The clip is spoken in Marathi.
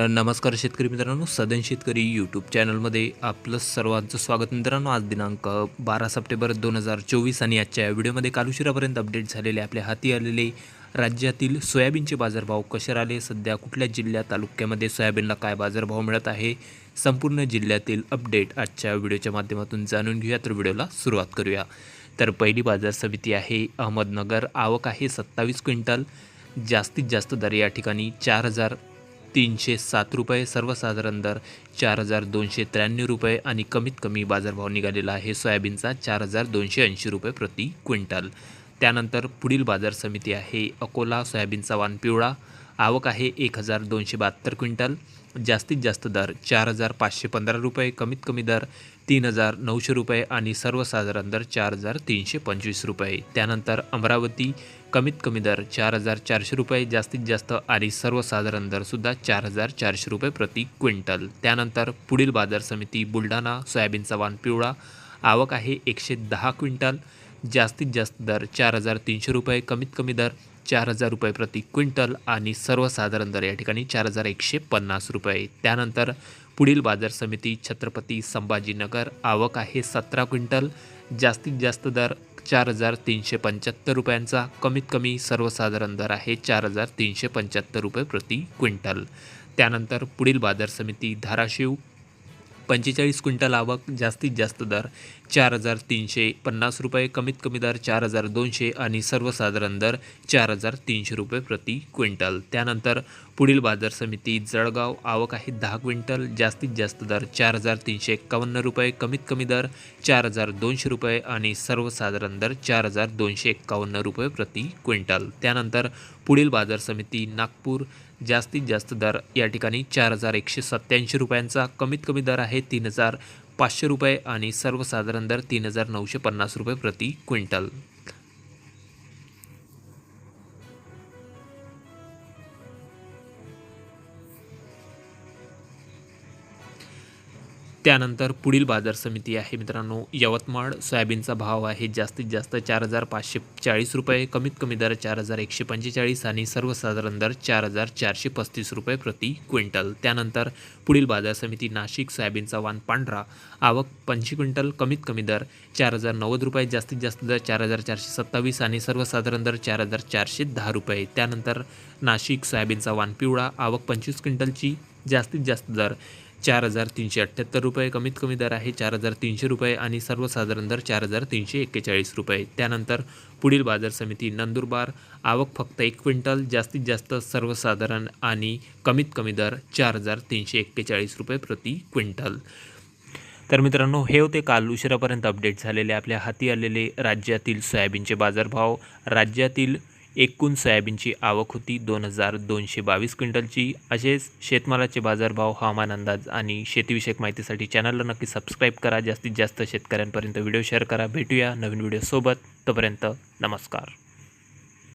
नमस्कार शेतकरी मित्रांनो सदन शेतकरी यूट्यूब चॅनलमध्ये आपलं सर्वांचं स्वागत. मित्रांनो आज दिनांक बारा सप्टेंबर दोन हजार चोवीस आणि आजच्या या व्हिडिओमध्ये काल उशिरापर्यंत अपडेट झालेले आपल्या हाती आलेले राज्यातील सोयाबीनचे बाजारभाव कसे राहिले? सध्या कुठल्या जिल्ह्या तालुक्यामध्ये सोयाबीनला काय बाजारभाव मिळत आहे? संपूर्ण जिल्ह्यातील अपडेट आजच्या व्हिडिओच्या माध्यमातून जाणून घेऊया. तर व्हिडिओला सुरुवात करूया. तर पहिली बाजार समिती आहे अहमदनगर. आवक आहे सत्तावीस क्विंटल. जास्तीत जास्त दर या ठिकाणी चार हजार तीनशे सात रुपये सर्वसाधारण दर चार हजार दोनशे त्र्याण्णव रुपये आणि कमीत कमी बाजारभाव निघालेला आहे सोयाबीनचा चार हजार दोनशे ऐंशी रुपये प्रति क्विंटल. त्यानंतर पुढील बाजार समिती आहे अकोला सोयाबीनचा वाण पिवळा आवक आहे एक हजार दोनशे बहात्तर क्विंटल. जास्तीत जास्त दर चार हजार पाचशे पंधरा रुपये कमीत कमी दर तीन हजार नऊशे रुपये आणि सर्वसाधारण दर चार हजार तीनशे पंचवीस रुपये. त्यानंतर अमरावती कमीत कमी दर चार हजार चारशे रुपये जास्तीत जास्त आणि सर्वसाधारण दरसुद्धा चार हजार चारशे रुपये प्रति क्विंटल. त्यानंतर पुढील बाजार समिती बुलढाणा सोयाबीनचा वाण पिवळा आवक आहे एकशे दहा क्विंटल. जास्तीत जास्त दर चार हजार तीनशे रुपये कमीत कमी दर चार हजार रुपये प्रति क्विंटल आणि सर्वसाधारण दर या ठिकाणी चार हजार एकशे पन्नास रुपये. त्यानंतर पुढील बाजार समिती छत्रपती संभाजीनगर आवक आहे सतरा क्विंटल जास्तीत जास्त दर चार हजार तीनशे पंच्याहत्तर रुपयांचा कमीत कमी सर्वसाधारण दर आहे चार हजार तीनशे पंच्याहत्तर रुपये प्रति क्विंटल. त्यानंतर पुढील बाजार समिती धाराशिव पंचेचाळीस क्विंटल आवक जास्तीत जास्त दर चार हजार तीनशे पन्नास रुपये कमीत कमी दर चार हजार दोनशे आणि सर्वसाधारण दर चार हजार तीनशे रुपये प्रति क्विंटल. त्यानंतर पुढील बाजार समिती जळगाव आवक आहे दहा क्विंटल जास्तीत जास्त दर चार हजार तीनशे एक्कावन्न रुपये कमीत कमी दर चार हजार दोनशे रुपये आणि सर्वसाधारण दर चार हजार दोनशे एक्कावन्न रुपये प्रति क्विंटल. त्यानंतर पुढील बाजार समिती नागपूर जास्तीत जास्त दर या ठिकाणी चार हजार एकशे सत्त्याऐंशी रुपयांचा. कमीत कमी दर आहे तीन हजार पाचशे रुपये आणि सर्वसाधारण दर तीन हजार नऊशे पन्नास रुपये प्रति क्विंटल. त्यानंतर पुढील बाजार समिती आहे. मित्रांनो यवतमाळ सोयाबीनचा भाव आहे जास्तीत जास्त चार हजार पाचशे चाळीस रुपये कमीत कमी दर चार हजार एकशे पंचेचाळीस आणि सर्वसाधारण दर चार हजार चारशे पस्तीस रुपये प्रति क्विंटल. त्यानंतर पुढील बाजार समिती नाशिक सोयाबीनचा वाण पांढरा आवक पंचवी क्विंटल कमीत कमी दर चार हजार नव्वद रुपये जास्तीत जास्त दर चार हजार चारशे सत्तावीस आणि सर्वसाधारण दर चार हजार चारशे दहा रुपये. त्यानंतर नाशिक सोयाबीनचा वाण पिवळा आवक पंचवीस क्विंटलची जास्तीत जास्त दर चार हजार तीनशे अठ्ठ्याहत्तर रुपये कमीत कमी दर आहे चार हजार तीनशे रुपये आणि सर्वसाधारण दर चार हजार तीनशे एक्केचाळीस रुपये. त्यानंतर पुढील बाजार समिती नंदुरबार आवक फक्त एक क्विंटल जास्तीत जास्त सर्वसाधारण आणि कमीत कमी दर चार हजार तीनशे एक्केचाळीस रुपये प्रति क्विंटल. तर मित्रांनो हे होते काल उशिरापर्यंत अपडेट झालेले आपल्या हाती आलेले राज्यातील सोयाबीनचे बाजारभाव. राज्यातील एकूण सोयाबीनची आवक होती दोन हजार दोनशे बावीस क्विंटलची. असेच शेतमालाचे बाजारभाव हवामान अंदाज आणि शेतीविषयक माहितीसाठी चॅनलला नक्की सबस्क्राईब करा. जास्तीत जास्त शेतकऱ्यांपर्यंत व्हिडिओ शेअर करा. भेटूया नवीन व्हिडिओसोबत. तोपर्यंत नमस्कार.